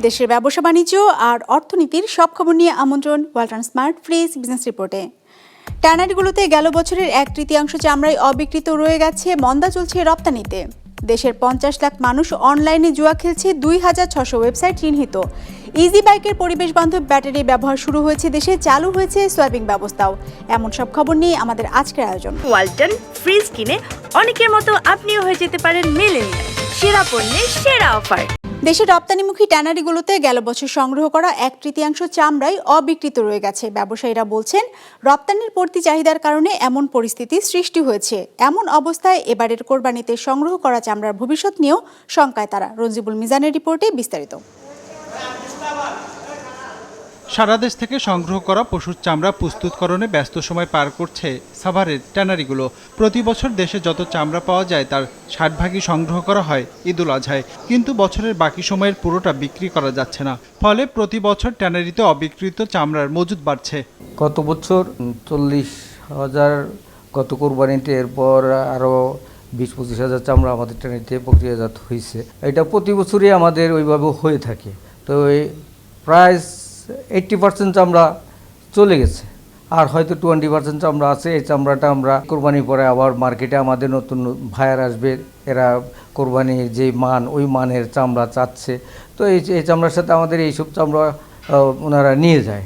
দেশ বিদেশের ব্যবসা বাণিজ্য আর অর্থনীতির সব খবর নিয়ে আমন্ত্রণ ওয়ালটন স্মার্ট ফ্রিজ বিজনেস রিপোর্টে ট্যানারিগুলোতে গেল বছরের এক তৃতীয়াংশ চামড়ায় অবিকৃত রয়ে গেছে, মন্দা চলছে রপ্তানিতে। দেশের পঞ্চাশ লাখ মানুষ অনলাইনে জুয়া খেলছে, দুই হাজার ছশো ওয়েবসাইট চিহ্নিত। ইজি বাইকের পরিবেশ বান্ধব ব্যাটারি ব্যবহার শুরু হয়েছে দেশে, চালু হয়েছে সোয়াবিং ব্যবস্থাও। এমন সব খবর নিয়ে আমাদের আজকের আয়োজন। ওয়ালটন ফ্রিজ কিনে অনেকের মতো আপনিও হয়ে যেতে পারেন মেলেনিয়া সেরা পণ্যের সেরা অফার দেশের রপ্তানিমুখী ট্যানারিগুলোতে গেল বছর সংগ্রহ করা এক তৃতীয়াংশ চামড়াই অবিকৃত রয়ে গেছে। ব্যবসায়ীরা বলছেন, রপ্তানির পড়তি চাহিদার কারণে এমন পরিস্থিতি সৃষ্টি হয়েছে। এমন অবস্থায় এবারের কোরবানিতে সংগ্রহ করা চামড়ার ভবিষ্যৎ নিয়েও শঙ্কায় তারা। রঞ্জিবুল মিজানের রিপোর্টে বিস্তারিত। সারা দেশ থেকে সংগ্রহ করা পশুর চামড়া প্রস্তুতকরণে ব্যস্ত সময় পার করছে সাভারের ট্যানারিগুলো। প্রতি বছর দেশে যত চামড়া পাওয়া যায়, তার ষাট ভাগই সংগ্রহ করা হয় ঈদুল আজহায়। কিন্তু বছরের বাকি সময়ের পুরোটা বিক্রি করা যাচ্ছে না। ফলে প্রতি বছর ট্যানারিতে অবিকৃত চামড়ার মজুদ বাড়ছে। গত বছর চল্লিশ হাজার গত কোরবানিতে, এরপর আরও বিশ, পঁচিশ হাজার চামড়া আমাদের ট্রেনিতে প্রক্রিয়াজাত হয়েছে এটা প্রতি বছরই আমাদের ওইভাবে হয়ে থাকে। তো প্রায় এইট্টি পার্সেন্ট চামড়া চলে গেছে। আর হয়তো টোয়েন্টি পার্সেন্ট চামড়া আছে, এই চামড়াটা আমরা কোরবানি পরে আবার মার্কেটে আমাদের নতুন ভায়ার আসবে, এরা কোরবানির যে মান, ওই মানের চামড়া চাচ্ছে। তো এই চামড়ার সাথে আমাদের এইসব চামড়া ওনারা নিয়ে যায়।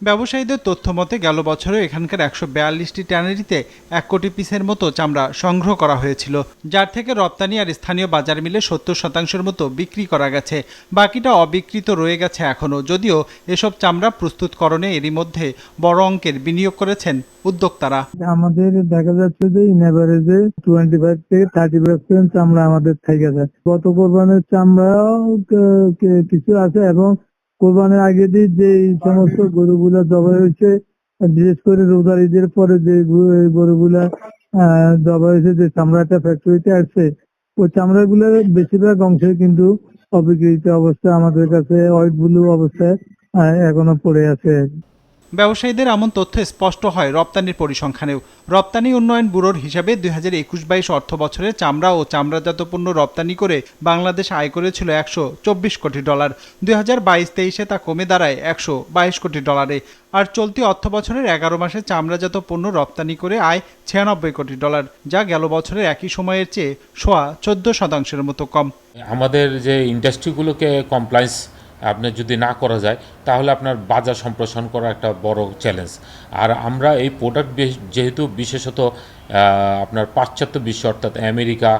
ব্যবসায়ীদের তথ্য মতে, গেল বছরে এখানকার একশো বিয়াল্লিশটি ট্যানারিতে এক কোটি পিসের মতো চামড়া সংগ্রহ করা হয়েছিল, যার থেকে রপ্তানি আর স্থানীয় বাজার মিলে সত্তর শতাংশের মতো বিক্রি করা গেছে। বাকিটা অবিকৃত রয়ে গেছে এখনও, যদিও এসব চামড়া প্রস্তুতকরণে এরই মধ্যে বড় অঙ্কের বিনিয়োগ করেছেন উদ্যোক্তারা। আমাদের দেখা যাচ্ছে যে ইন এভারেজে টোয়েন্টি ফাইভ থেকে থার্টি পার্সেন্ট চামড়া আমাদের থেকে যায় গত কোরবানের চামড়াও কিছু আছে এবং কোরবানের আগে দিয়ে যে সমস্ত গরুগুলা জবাই হয়েছে বিশেষ করে রোজার ঈদের পরে যে গরুগুলা জবাই হয়েছে, যে চামড়াটা ফ্যাক্টরিতে আসছে, ওই চামড়া চামড়াগুলোর বেশিরভাগ অংশে কিন্তু অবিকৃত অবস্থায় আমাদের কাছে হোয়াইট ব্লু অবস্থায় এখনও পড়ে আছে। ব্যবসায়ীদের এমন তথ্য স্পষ্ট হয় রপ্তানির পরিসংখ্যানেও। রপ্তানি উন্নয়ন ব্যুরোর হিসাবে দুই হাজার একুশ বাইশ অর্থ বছরে চামড়া ও চামড়াজাত পণ্য রপ্তানি করে বাংলাদেশ আয় করেছিল একশো চব্বিশ কোটি ডলার। দুই হাজার বাইশ তেইশে তা কমে দাঁড়ায় একশো বাইশ কোটি ডলারে। আর চলতি অর্থ বছরের এগারো মাসে চামড়াজাত পণ্য রপ্তানি করে আয় ছিয়ানব্বই কোটি ডলার, যা গেল বছরের একই সময়ের চেয়ে সোয়া চোদ্দ শতাংশের মতো কম। আমাদের যে ইন্ডাস্ট্রিগুলোকে কমপ্লায়েন্স আপনার যদি না করা যায়, তাহলে আপনার বাজার সম্প্রসারণ করা একটা বড় চ্যালেঞ্জ আর আমরা এই প্রোডাক্ট যেহেতু বিশেষত আপনার পাশ্চাত্য বিশ্ব, অর্থাৎ আমেরিকা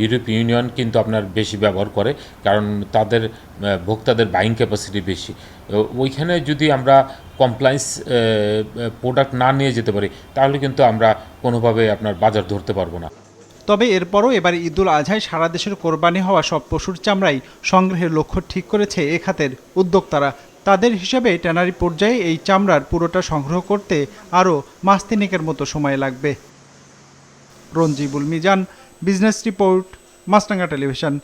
ইউরোপ ইউনিয়ন কিন্তু আপনার বেশি ব্যবহার করে, কারণ তাদের ভোক্তাদের বাইং ক্যাপাসিটি বেশি। ওইখানে যদি আমরা কমপ্লায়েন্স প্রোডাক্ট না নিয়ে যেতে পারি, তাহলে কিন্তু আমরা কোনোভাবে আপনার বাজার ধরতে পারব না। তবে এরপরও এবার ঈদুল আজহায় সারা দেশের কোরবানি হওয়া সব পশুর চামড়াই সংগ্রহের লক্ষ্য ঠিক করেছে এ খাতের উদ্যোক্তারা। তাদের হিসাবে ট্যানারি পর্যায়ে এই চামড়ার পুরোটা সংগ্রহ করতে আরও মাস তিনেকের মতো সময় লাগবে। Ranjibul Mizan, business report Maasranga television.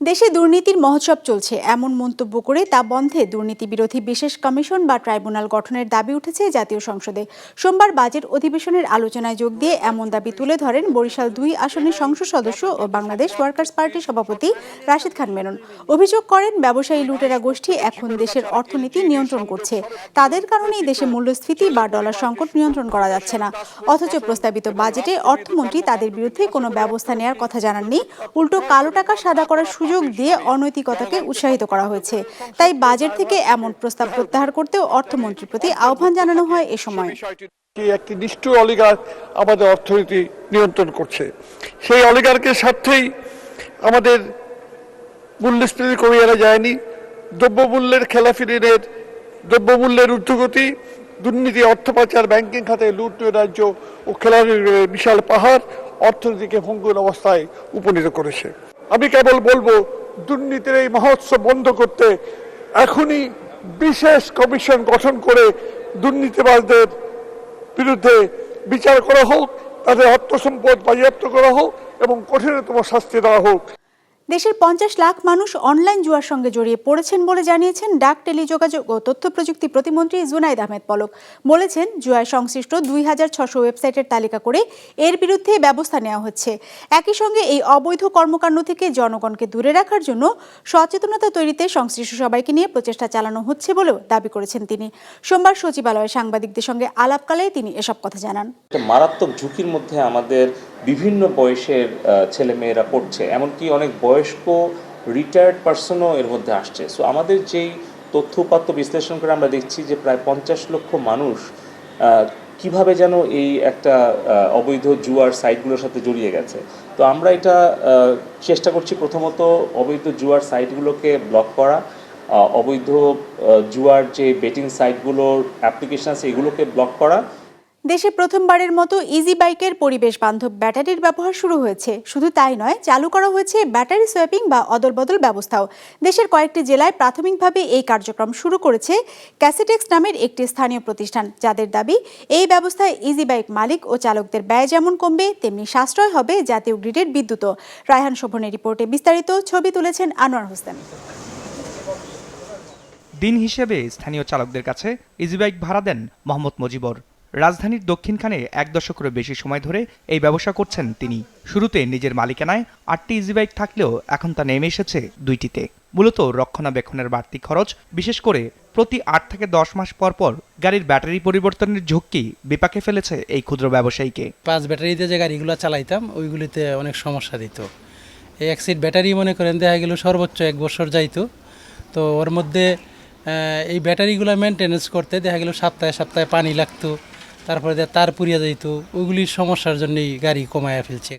দেশে দুর্নীতির মহোৎসব চলছে। এমন মন্তব্য করে তা বন্ধে দুর্নীতি বিরোধী বিশেষ কমিশন বা ট্রাইব্যুনাল গঠনের দাবি উঠেছে জাতীয় সংসদে। সোমবার বাজেট অধিবেশনের আলোচনায় যোগ দিয়ে এমন দাবি তুলে ধরেন বরিশাল দুই আসনের সংসদ সদস্য ও বাংলাদেশ ওয়ার্কার্স পার্টির সভাপতি রাশিদ খান মেনন। অভিযোগ করেন, ব্যবসায়ী লুটেরা গোষ্ঠী এখন দেশের অর্থনীতি নিয়ন্ত্রণ করছে। তাদের কারণেই দেশে মূল্যস্ফীতি বা ডলার সংকট নিয়ন্ত্রণ করা যাচ্ছে না। অথচ প্রস্তাবিত বাজেটে অর্থমন্ত্রী তাদের বিরুদ্ধে কোনো ব্যবস্থা নেওয়ার কথা জানাননি। উল্টো কালো টাকা সাদা করার সুযোগ দিয়ে অনৈতিকতাকে উৎসাহিত করা হয়েছে। তাই বাজেট থেকে এমন প্রস্তাব প্রত্যাহার করতেও অর্থমন্ত্রীর প্রতি আহ্বান জানানো হয় এ সময়। একটি নিষ্ঠুর অলিগার আমাদের অর্থনীতি নিয়ন্ত্রণ করছে। সেই অলিগারকে স্বার্থেই আমাদের মূল্যস্ফীতি কমিয়ে আনা যায়নি। দ্রব্যমূল্যের খেলাফি ঋণের দ্রব্যমূল্যের ঊর্ধ্বগতি, দুর্নীতি, অর্থ পাচার, ব্যাংকিং খাতে লুট রাজ্য ও খেলাফি বিশাল পাহাড় অর্থনীতিকে ভঙ্গুর অবস্থায় উপনীত করেছে। আমি কেবল বলব, দুর্নীতির এই মহোৎসব বন্ধ করতে এখনই বিশেষ কমিশন গঠন করে দুর্নীতিবাজদের বিরুদ্ধে বিচার করা হোক, তাদের অর্থ সম্পদ বাজেয়াপ্ত করা হোক এবং কঠিনতম শাস্তি দেওয়া হোক। দেশের পঞ্চাশ লাখ মানুষ অনলাইন জুয়ার সঙ্গে জড়িয়ে পড়েছেন বলে জানিয়েছেন ডাক টেলিযোগাযোগ ও তথ্য প্রযুক্তি প্রতিমন্ত্রী জুনাইদ আহমেদ পলক। বলেছেন, জুয়ায় সংশ্লিষ্ট দুই হাজার ছশো ওয়েবসাইটের তালিকা করে এর বিরুদ্ধে ব্যবস্থা নেওয়া হচ্ছে। একই সঙ্গে এই অবৈধ কর্মকাণ্ড থেকে জনগণকে দূরে রাখার জন্য সচেতনতা তৈরিতে সংশ্লিষ্ট সবাইকে নিয়ে প্রচেষ্টা চালানো হচ্ছে বলেও দাবি করেছেন তিনি। সোমবার সচিবালয়ে সাংবাদিকদের সঙ্গে আলাপকালে তিনি এসব কথা জানান। মারাত্মক ঝুঁকির মধ্যে আমাদের বিভিন্ন বয়সের ছেলে মেয়েরা পড়ছে, এমনকি অনেক বয়স্ক রিটায়ার্ড পার্সনও এর মধ্যে আসছে। সো আমাদের যেই তথ্য উপাত্ত বিশ্লেষণ করে আমরা দেখছি যে প্রায় পঞ্চাশ লক্ষ মানুষ কীভাবে যেন এই একটা অবৈধ জুয়ার সাইটগুলোর সাথে জড়িয়ে গেছে। তো আমরা এটা চেষ্টা করছি প্রথমত অবৈধ জুয়ার সাইটগুলোকে ব্লক করা অবৈধ জুয়ার যে বেটিং সাইটগুলোর অ্যাপ্লিকেশন আছে এগুলোকে ব্লক করা দেশে প্রথমবারের মতো ইজি বাইকের পরিবেশ বান্ধব ব্যাটারির ব্যবহার শুরু হয়েছে। শুধু তাই নয়, চালু করা হয়েছে ব্যাটারি সোয়াপিং বা অদলবদল ব্যবস্থাও। দেশের কয়েকটি জেলায় প্রাথমিকভাবে এই কার্যক্রম শুরু করেছে ক্যাসেটেক্স নামের একটি স্থানীয় প্রতিষ্ঠান, যাদের দাবি, এই ব্যবস্থায় ইজি বাইক মালিক ও চালকদের ব্যয় যেমন কমবে, তেমনি সাশ্রয় হবে জাতীয় গ্রিডের বিদ্যুৎও। রায়হান শোভনের রিপোর্টে বিস্তারিত ছবি তুলেছেন আনোয়ার হোসেন। দিন হিসেবে স্থানীয় চালকদের কাছে ইজিবাইক ভাড়া দেন মোহাম্মদ মজিবর। রাজধানীর দক্ষিণখানে এক দশকেরও বেশি সময় ধরে এই ব্যবসা করছেন তিনি। শুরুতে নিজের মালিকানায় আটটি ইজিবাইক থাকলেও এখন তা নেমে এসেছে দুইটিতে। মূলত রক্ষণাবেক্ষণের বাড়তি খরচ, বিশেষ করে প্রতি আট থেকে দশ মাস পর পর গাড়ির ব্যাটারি পরিবর্তনের ঝুঁকি বিপাকে ফেলেছে এই ক্ষুদ্র ব্যবসায়ীকে। পাঁচ ব্যাটারিতে যে গাড়িগুলো চালাইতাম, ওইগুলিতে অনেক সমস্যা দিত। এই এক সিট ব্যাটারি মনে করেন দেখা গেল সর্বোচ্চ এক বছর যাইতো। তো ওর মধ্যে এই ব্যাটারিগুলো মেনটেনেন্স করতে দেখা গেল সপ্তাহে সপ্তাহে পানি লাগতো। তারপরে তার পুড়িয়ে যাইত ওইগুলির সমস্যার জন্যই গাড়ি কমায়া ফেলছে।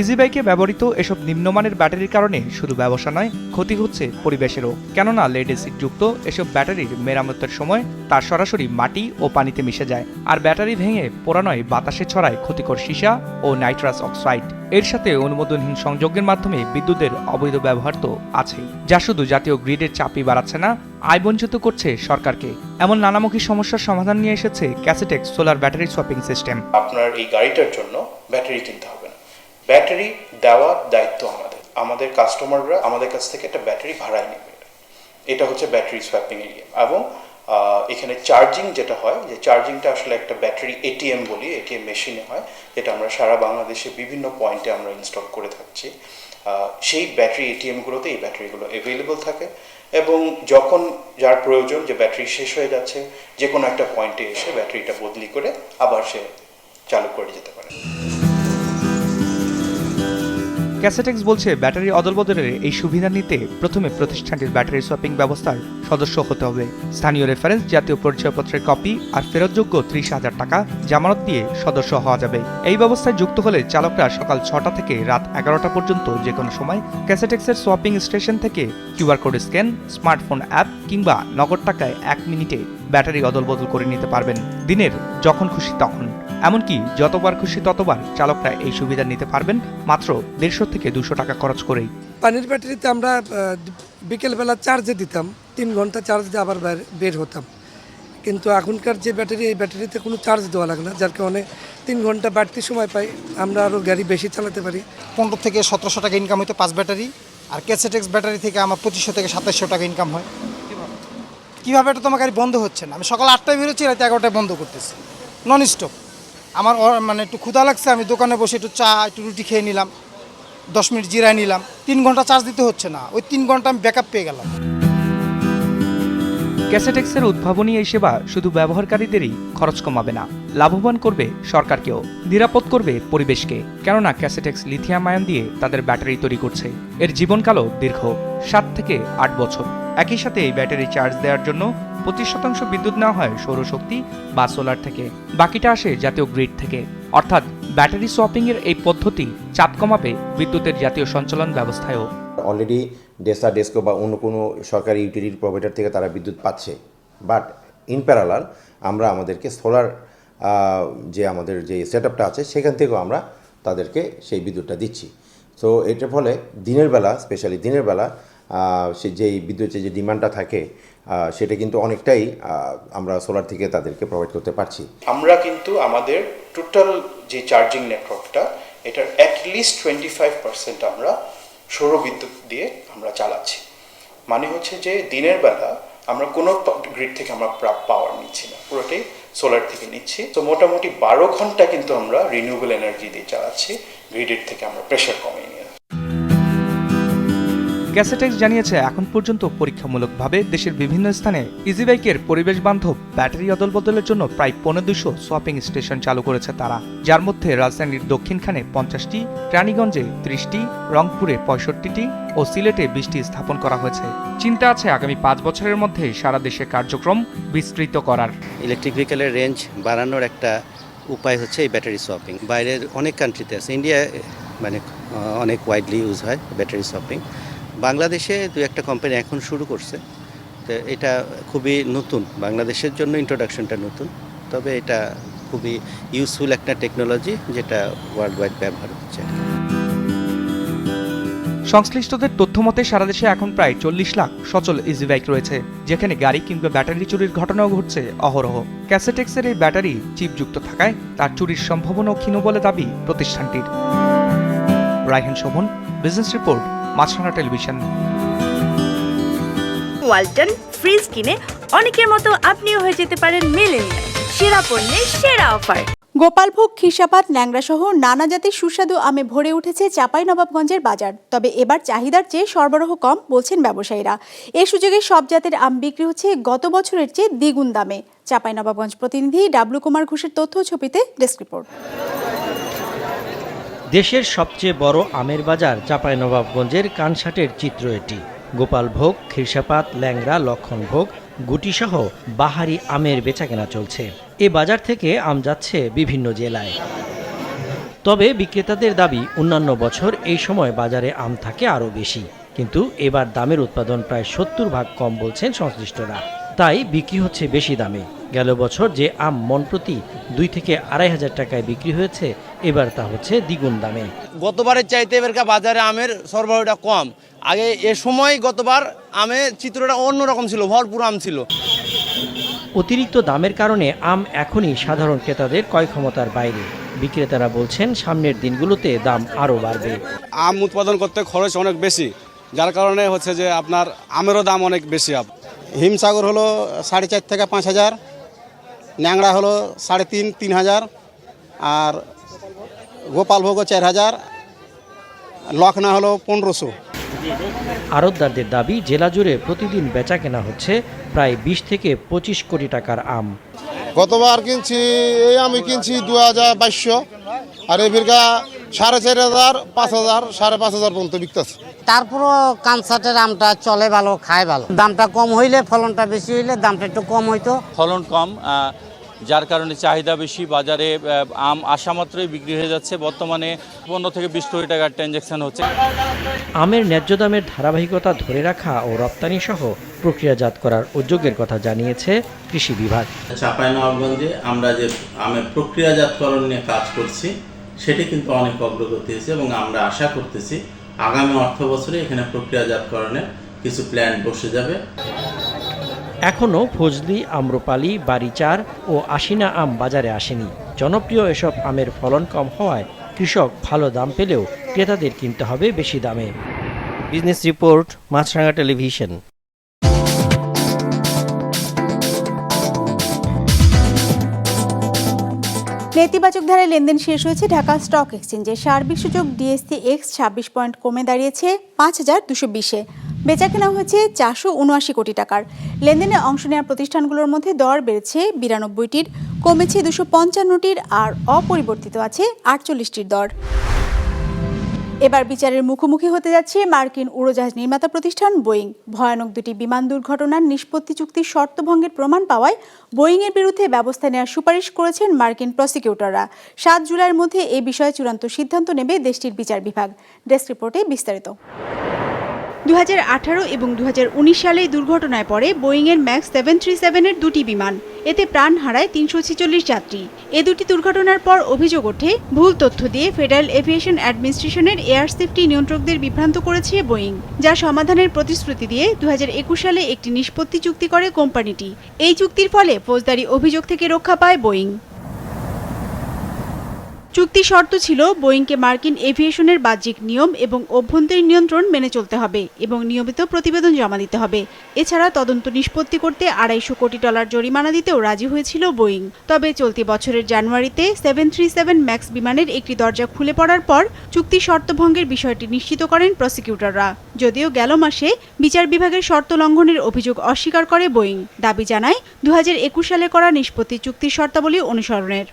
ইজিবাইকে ব্যবহৃত এসব নিম্নমানের ব্যাটারির কারণে শুধু ব্যবসা নয়, ক্ষতি হচ্ছে পরিবেশেরও। কেননা লেড যুক্ত এসব ব্যাটারির মেরামতের সময় তা সরাসরি মাটি ও পানিতে মিশে যায়, আর ব্যাটারি ভেঙে পোড়ানোয় বাতাসে ছড়ায় ক্ষতিকর সীসা ও নাইট্রাস অক্সাইড। এর সাথে অনুমোদনহীন সংযোগের মাধ্যমে বিদ্যুতের অবৈধ ব্যবহার তো আছেই, যা শুধু জাতীয় গ্রিডের চাপই বাড়াচ্ছে না আয় বঞ্চিত করছে সরকারকে। এমন নানামুখী সমস্যার সমাধান নিয়ে এসেছে ক্যাসেটেক্স সোলার ব্যাটারি সোয়াপিং সিস্টেম। আপনার এই গাড়িটার জন্য ব্যাটারি কিনতে হবে না। ব্যাটারি দেওয়ার দায়িত্ব আমাদের। আমাদের কাস্টমাররা আমাদের কাছ থেকে একটা ব্যাটারি ভাড়ায় নেবে। এটা হচ্ছে ব্যাটারি সোয়াপিং এরিয়া এবং এখানে চার্জিং যেটা হয়, যে চার্জিংটা আসলে একটা ব্যাটারি এটিএম বলি, এটিএম মেশিনে হয়, যেটা আমরা সারা বাংলাদেশে বিভিন্ন পয়েন্টে আমরা ইনস্টল করে থাকছি। সেই ব্যাটারি এটিএমগুলোতে এই ব্যাটারিগুলো অ্যাভেলেবল থাকে। এবং যখন যার প্রয়োজন যে ব্যাটারি শেষ হয়ে যাচ্ছে যে কোনো একটা পয়েন্টে এসে ব্যাটারিটা বদলি করে আবার সে চালু করে যেতে পারে। ক্যাসেটেক্স বলছে, ব্যাটারি অদলবদলের এই সুবিধা নিতে প্রথমে প্রতিষ্ঠানটির ব্যাটারি সোয়াপিং ব্যবস্থার সদস্য হতে হবে। স্থানীয় রেফারেন্স জাতীয় পরিচয়পত্রের কপি আর ফেরতযোগ্য ত্রিশ হাজার টাকা জামানত দিয়ে সদস্য হওয়া যাবে। এই ব্যবস্থায় যুক্ত হলে চালকরা সকাল ছটা থেকে রাত এগারোটা পর্যন্ত যে কোনো সময় ক্যাসেটেক্সের সোয়াপিং স্টেশন থেকে QR code scan smartphone app কিংবা নগদ টাকায় এক মিনিটে ব্যাটারি অদলবদল করে নিতে পারবেন। দিনের যখন খুশি তখন। এমনকি যতবার খুশি ততবার চালকরা এই সুবিধা নিতে পারবেন মাত্র দেড়শো থেকে দুশো টাকা খরচ করেই। পানির ব্যাটারিতে আমরা বিকেলবেলা চার্জে দিতাম তিন ঘণ্টা চার্জ দিয়ে আবার বের হতাম। কিন্তু এখনকার যে ব্যাটারি এই ব্যাটারিতে কোনো চার্জ দেওয়া লাগে না যার কারণে তিন ঘণ্টা বাড়তি সময় পাই আমরা আরও গাড়ি বেশি চালাতে পারি। পনেরো থেকে সতেরোশো টাকা ইনকাম হইতো পাঁচ ব্যাটারি আর ক্যাসেটেক্স ব্যাটারি থেকে আমার পঁচিশশো থেকে সাতাশশো টাকা ইনকাম হয়। কীভাবে? এটা তোমার গাড়ি বন্ধ হচ্ছে না? আমি সকাল আটটায় বেরোচ্ছি রাতে এগারোটায় বন্ধ করতেছি। নন স্টপ আমার মানে একটু ক্ষুধা লাগছে, আমি দোকানে বসে একটু চা, একটু রুটি খেয়ে নিলাম, দশ মিনিট জিরায় নিলাম। তিন ঘণ্টা চার্জ দিতে হচ্ছে না, ওই তিন ঘণ্টা আমি ব্যাকআপ পেয়ে গেলাম। ক্যাসেটেক্সের উদ্ভাবনী এই সেবা শুধু ব্যবহারকারীদেরই খরচ কমাবে না, লাভবান করবে সরকারকেও, নিরাপদ করবে পরিবেশকে, কেননা ক্যাসেটেক্স লিথিয়াম আয়ন দিয়ে তাদের ব্যাটারি তৈরি করছে। এর জীবনকালও দীর্ঘ, সাত থেকে আট বছর। একই সাথে এই ব্যাটারি চার্জ দেওয়ার জন্য পঁচিশ শতাংশ বিদ্যুৎ নেওয়া হয় সৌরশক্তি বা সোলার থেকে। বাকিটা আসে জাতীয় গ্রিড থেকে। অর্থাৎ ব্যাটারি সোয়াপিং এর এই পদ্ধতি চাপ কমাবে বিদ্যুতের জাতীয় সঞ্চালন ব্যবস্থায়ও। অলরেডি ডেসা ডেস্কো বা অন্য কোনো সরকারি ইউটিলিটি প্রোভাইডার থেকে তারা বিদ্যুৎ পাচ্ছে। বাট ইন প্যারালাল আমরা আমাদেরকে সোলার যে আমাদের যে সেট আছে, সেখান থেকেও আমরা তাদেরকে সেই বিদ্যুৎটা দিচ্ছি। সো এটার ফলে দিনের বেলা স্পেশালি দিনের বেলা সে যেই বিদ্যুতের যে ডিমান্ডটা থাকে সেটা কিন্তু অনেকটাই আমরা সোলার থেকে তাদেরকে প্রোভাইড করতে পারছি। আমরা কিন্তু আমাদের টোটাল যে চার্জিং নেটওয়ার্কটা এটার অ্যাটলিস্ট টোয়েন্টি ফাইভ পার্সেন্ট আমরা সৌরবিদ্যুৎ দিয়ে আমরা চালাচ্ছি। মানে হচ্ছে যে দিনের বেলা আমরা কোনো গ্রিড থেকে আমরা পাওয়ার নিচ্ছি না, পুরোটাই সোলার থেকে নিচ্ছি। তো মোটামুটি বারো ঘণ্টা কিন্তু আমরা রিনিউয়েবল এনার্জি দিয়ে চালাচ্ছি গ্রিডের থেকে আমরা প্রেশার কমিয়ে নিয়ে আসছি। ক্যাসেটেক্স জানিয়েছে, এখন পর্যন্ত পরীক্ষামূলকভাবে দেশের বিভিন্ন স্থানে ইজি বাইকের পরিবেশ বান্ধব ব্যাটারি অদল বদলের জন্য প্রায় পনেরো দুশো সোয়াপিং স্টেশন চালু করেছে তারা। যার মধ্যে রাজধানীর দক্ষিণখানে পঞ্চাশটি, রানীগঞ্জে ত্রিশটি, রংপুরে পঁয়ষট্টিটি ও সিলেটে বিশটি স্থাপন করা হয়েছে। চিন্তা আছে আগামী পাঁচ বছরের মধ্যে সারা দেশে কার্যক্রম বিস্তৃত করার। ইলেকট্রিক ভেহিকেলের রেঞ্জ বাড়ানোর একটা উপায় হচ্ছে এই ব্যাটারি সোয়াপিং বাইরের অনেক কান্ট্রিতে আছে ইন্ডিয়া মানে অনেক ওয়াইডলি ইউজ হয় ব্যাটারি সোয়াপিং বাংলাদেশে দু একটা কোম্পানি এখন শুরু করছে। তো এটা খুবই নতুন। বাংলাদেশের জন্য ইন্ট্রোডাকশনটা নতুন। তবে এটা খুবই ইউজফুল একটা টেকনোলজি যেটা ওয়ার্ল্ড ওয়াইড ব্যবহার হচ্ছে। সংশ্লিষ্টদের তথ্য মতে সারা দেশে এখন প্রায় চল্লিশ লাখ সচল ইজি বাইক রয়েছে, যেখানে গাড়ি কিংবা ব্যাটারি চুরির ঘটনাও ঘটছে অহরহ। ক্যাসেটেক্সের এই ব্যাটারি চিপযুক্ত থাকায় তার চুরির সম্ভাবনাও ক্ষীণ বলে দাবি প্রতিষ্ঠানটির। Raihan Shovon business report Maasranga television. Walton fridge কিনে অনেকের মতো আপনিও হয়ে যেতে পারেন মেলেনিয়া সেরা পণ্যের সেরা অফার। গোপালভোগ খিসাপাত ন্যাংরা সহ নানা জাতির সুস্বাদু আমে ভরে উঠেছে চাপাই নবাবগঞ্জের বাজার। তবে এবার চাহিদার চেয়ে সরবরাহ কম বলছেন ব্যবসায়ীরা। এ সুযোগে সব জাতের আম বিক্রি হচ্ছে গত বছরের চেয়ে দ্বিগুণ দামে। চাপাই নবাবগঞ্জ প্রতিনিধি ডাবলু কুমার ঘোষের তথ্য ছবিতে ডেস্ক রিপোর্ট। দেশের সবচেয়ে বড় আমের বাজার চাঁপাইনবাবগঞ্জের কানসাটের চিত্র এটি। গোপালভোগ খিরসাপাত, ল্যাংড়া লক্ষণভোগ গুটিসহ বাহারি আমের বেচাকেনা চলছে। এ বাজার থেকে আম যাচ্ছে বিভিন্ন জেলায়। তবে বিক্রেতাদের দাবি, অন্যান্য বছর এই সময় বাজারে আম থাকে আরও বেশি। কিন্তু এবার দামের উৎপাদন প্রায় সত্তর ভাগ কম বলছেন সংশ্লিষ্টরা। তাই বিক্রি হচ্ছে বেশি দামে। গেল বছর যে আম মন প্রতি দুই থেকে আড়াই হাজার টাকায় বিক্রি হয়েছে এবার তা হচ্ছে দ্বিগুণ দামে। গতবারের চাইতে এবারকার বাজারে আমের সরবরাহটা কম। আগে এ সময় গতবার আমের চিত্রটা অন্যরকম ছিল ভরপুর আম ছিল। অতিরিক্ত দামের কারণে আম এখনই সাধারণ ক্রেতাদের ক্রয় ক্ষমতার বাইরে। বিক্রেতারা বলছেন সামনের দিনগুলোতে দাম আরও বাড়বে। আম উৎপাদন করতে খরচ অনেক বেশি। যার কারণে হচ্ছে যে আপনার আমেরও দাম অনেক বেশি হিমসাগর হলো সাড়ে চার থেকে পাঁচ হাজার ন্যাংড়া হলো সাড়ে তিন তিন হাজার আর গোপালভোগও চার হাজার লখনা হলো পনেরোশো। আড়তদারদের দাবি জেলা জুড়ে প্রতিদিন বেচা কেনা হচ্ছে প্রায় বিশ থেকে পঁচিশ কোটি টাকার আম। গতবার কিনছি এই আমি কিনছি দু হাজার বাইশশো আর এ বিরগা সাড়ে চার হাজার পাঁচ হাজার সাড়ে পাঁচ হাজার পর্যন্ত বিকতেছে তারপরও কানসার্টের আমটা চলে ভালো খায় ভালো। দামটা কম হইলে ফলনটা বেশি হইলে দামটা একটু কম হইতো। ফলন কম যার কারণে চাহিদা বেশি বাজারে আম আসা মাত্রই বিক্রি হয়ে যাচ্ছে। বর্তমানে পনেরো থেকে বিশ কোটি টাকার ট্রানজ্যাকশন হচ্ছে। আমের ন্যায্য দামের ধারাবাহিকতা ধরে রাখা ও রপ্তানি সহ প্রক্রিয়াজাত করার উদ্যোগের কথা জানিয়েছে কৃষি বিভাগ। চাঁপাইনবাবগঞ্জে আমরা যে আমের প্রক্রিয়াজাতকরণ নিয়ে কাজ করছি সেটি কিন্তু অনেক অগ্রগতি হয়েছে এবং আমরা আশা করতেছি আগামী অর্থ বছরে এখানে প্রক্রিয়াজাতকরণের কিছু প্ল্যান বসে যাবে। এখনও ফজলি আম্রপালি বাড়িচার ও আশিনা আম বাজারে আসেনি। জনপ্রিয় এসব আমের ফলন কম হওয়ায় কৃষক ভালো দাম পেলেও ক্রেতাদের কিনতে হবে বেশি দামে। Business report Maasranga television. নেতিবাচক ধারে লেনদেন শেষ হয়েছে ঢাকা স্টক এক্সচেঞ্জে। সার্বিক সূচক ডিএসসি এক্স ছাব্বিশ পয়েন্ট কমে দাঁড়িয়েছে পাঁচ হাজার দুশো বিশে। বেচা কেনা হয়েছে চারশো উনআশি কোটি টাকার। লেনদেনে অংশ নেওয়া প্রতিষ্ঠানগুলোর মধ্যে দর বেড়েছে বিরানব্বইটির, কমেছে দুশো পঞ্চান্নটির আর অপরিবর্তিত আছে আটচল্লিশটির দর। এবার বিচারের মুখোমুখি হতে যাচ্ছে মার্কিন উড়োজাহাজ নির্মাতা প্রতিষ্ঠান বোয়িং। ভয়ানক দুটি বিমান দুর্ঘটনার নিষ্পত্তি চুক্তির শর্ত ভঙ্গের প্রমাণ পাওয়ায় বোয়িংয়ের বিরুদ্ধে ব্যবস্থা নেওয়ার সুপারিশ করেছেন মার্কিন প্রসিকিউটররা। সাত জুলাইয়ের মধ্যে এ বিষয়ে চূড়ান্ত সিদ্ধান্ত নেবে দেশটির বিচার বিভাগ। ডেস্ক রিপোর্টে বিস্তারিত। দু হাজার আঠারো এবং দু হাজার উনিশ সালে দুর্ঘটনায় পড়ে বোয়িংয়ের ম্যাক্স সেভেন থ্রি সেভেনের দুটি বিমান। এতে প্রাণ হারায় তিনশো ছেচল্লিশ যাত্রী। এ দুটি দুর্ঘটনার পর অভিযোগ ওঠে, ভুল তথ্য দিয়ে ফেডারেল এভিয়েশন অ্যাডমিনিস্ট্রেশনের এয়ার সেফটি নিয়ন্ত্রকদের বিভ্রান্ত করেছে বোয়িং, যা সমাধানের প্রতিশ্রুতি দিয়ে দু হাজার একুশ সালে একটি নিষ্পত্তি চুক্তি করে কোম্পানিটি। এই চুক্তির ফলে ফৌজদারি অভিযোগ থেকে রক্ষা পায় বোয়িং। চুক্তি শর্ত ছিল বোয়িংকে মার্কিন এভিয়েশনের বাহ্যিক নিয়ম এবং অভ্যন্তরীণ নিয়ন্ত্রণ মেনে চলতে হবে এবং নিয়মিত প্রতিবেদন জমা দিতে হবে। এছাড়া তদন্ত নিষ্পত্তি করতে আড়াইশো কোটি ডলার জরিমানা দিতেও রাজি হয়েছিল বোয়িং। তবে চলতি বছরের জানুয়ারিতে সেভেন থ্রি সেভেন ম্যাক্স বিমানের একটি দরজা খুলে পড়ার পর চুক্তি শর্ত ভঙ্গের বিষয়টি নিশ্চিত করেন প্রসিকিউটররা। যদিও গেল মাসে বিচার বিভাগের শর্ত লঙ্ঘনের অভিযোগ অস্বীকার করে বোয়িং। দাবি জানায় দু হাজার একুশ সালে করা নিষ্পত্তি চুক্তির শর্তাবলী অনুসরণের।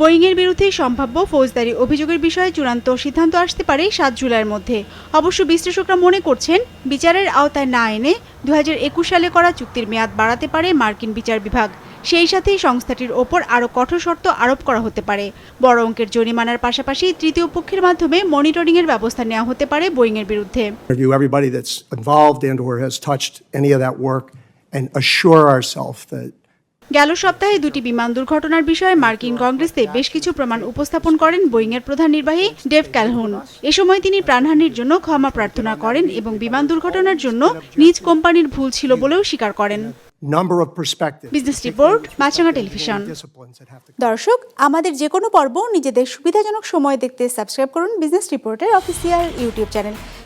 বোয়িংয়ের বিরুদ্ধে সম্ভাব্য ফৌজদারি অভিযোগের বিষয়ে চূড়ান্ত সিদ্ধান্ত আসতে পারে সাত জুলাইয়ের মধ্যে। অবশ্য বিশ্লেষকরা মনে করছেন, বিচারের আওতায় না এনে দু হাজার একুশ সালে করা চুক্তির মেয়াদ বাড়াতে পারে মার্কিন বিচার বিভাগ। সেই সাথেই সংস্থাটির ওপর আরও কঠোর শর্ত আরোপ করা হতে পারে। বড় অঙ্কের জরিমানার পাশাপাশি তৃতীয় পক্ষের মাধ্যমে মনিটরিংয়ের ব্যবস্থা নেওয়া হতে পারে বোয়িংয়ের বিরুদ্ধে। And assure ourselves that গেল সপ্তাহে দুটি বিমান দুর্ঘটনার বিষয়ে মার্কিন কংগ্রেসে বেশ কিছু প্রমাণ উপস্থাপন করেন বোয়িংয়ের প্রধান নির্বাহী ডেভ ক্যালহুন। এ সময় তিনি প্রাণহানির জন্য ক্ষমা প্রার্থনা করেন এবং বিমান দুর্ঘটনার জন্য নিজ কোম্পানির ভুল ছিল বলেও স্বীকার করেন। Business report Maasranga television. দর্শক আমাদের যে কোনো পর্ব নিজেদের সুবিধাজনক সময় দেখতে সাবস্ক্রাইব করুন বিজনেস রিপোর্টের অফিসিয়াল ইউটিউব চ্যানেল।